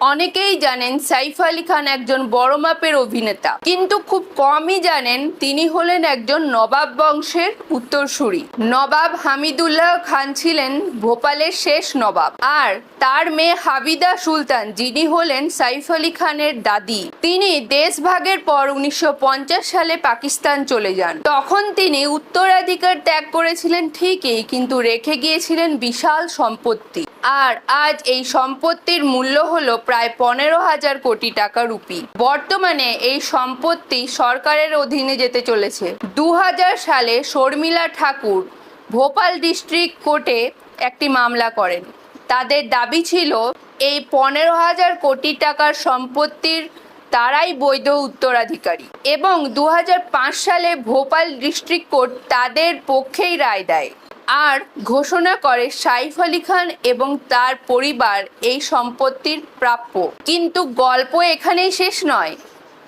অনেকেই জানেন সাইফ আলী খান একজন বড় মাপের অভিনেতা। কিন্তু খুব কমই জানেন তিনি হলেন একজন নবাব বংশের উত্তরসূরি। নবাব হামিদুল্লাহ খান ছিলেন ভোপালের শেষ নবাব। আর তার মেয়ে হাবিদা সুলতান, যিনি হলেন সাইফ আলী খানের দাদি। তিনি দেশভাগের পর উনিশশো পঞ্চাশ সালে পাকিস্তান চলে যান। তখন তিনি উত্তরাধিকার ত্যাগ করেছিলেন ঠিকই, কিন্তু রেখে গিয়েছিলেন বিশাল সম্পত্তি। আর আজ এই সম্পত্তির মূল্য হলো প্রায় পনেরো হাজার কোটি টাকা রুপি। বর্তমানে এই সম্পত্তি সরকারের অধীনে যেতে চলেছে। দু হাজার সালে শর্মিলা ঠাকুর ভোপাল ডিস্ট্রিক্ট কোর্টে একটি মামলা করেন। তাদের দাবি ছিল, এই পনেরো হাজার কোটি টাকার সম্পত্তির তারাই বৈধ উত্তরাধিকারী। এবং দু হাজার পাঁচ সালে ভোপাল ডিস্ট্রিক্ট কোর্ট তাদের পক্ষেই রায় দেয়। আর ঘোষণা করে সাইফ আলী খান এবং তার পরিবার এই সম্পত্তির প্রাপ্য। কিন্তু গল্প এখানেই শেষ নয়।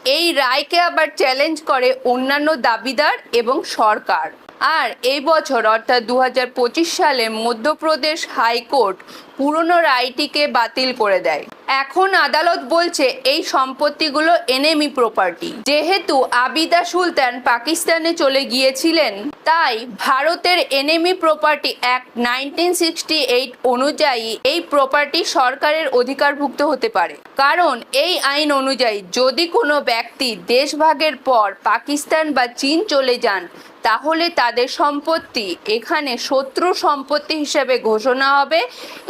এই রায়কে আবার চ্যালেঞ্জ করে অন্যান্য দাবিদার এবং সরকার। আর এই বছর, অর্থাৎ দু হাজার পঁচিশ সালে, মধ্যপ্রদেশ হাইকোর্ট পুরনো রায়টিকে বাতিল করে দেয়। এখন আদালত বলছে, এই সম্পত্তিগুলো এনেমি প্রপার্টি যেহেতু আবিদা সুলতান পাকিস্তানে চলে গিয়েছিলেন, তাই ভারতের enemy property act nineteen sixty eight অনুযায়ী এই প্রপার্টি সরকারের অধিকারভুক্ত হতে পারে। কারণ এই আইন অনুযায়ী যদি কোনো ব্যক্তি দেশভাগের পর পাকিস্তান বা চীন চলে যান তাহলে তাদের সম্পত্তি এখানে শত্রু সম্পত্তি হিসেবে ঘোষণা হবে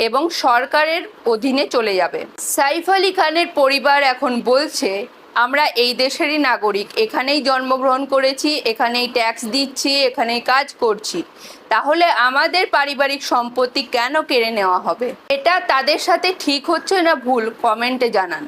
এবং সরকারের অধীনে চলে যাবে। সাইফ আলী খানের পরিবার এখন বলছে, আমরা এই দেশেরই নাগরিক, এখানেই জন্মগ্রহণ করেছি, এখানেই ট্যাক্স দিচ্ছি, এখানেই কাজ করছি। তাহলে আমাদের পারিবারিক সম্পত্তি কেন কেড়ে নেওয়া হবে? এটা তাদের সাথে ঠিক হচ্ছে না ভুল? কমেন্টে জানান।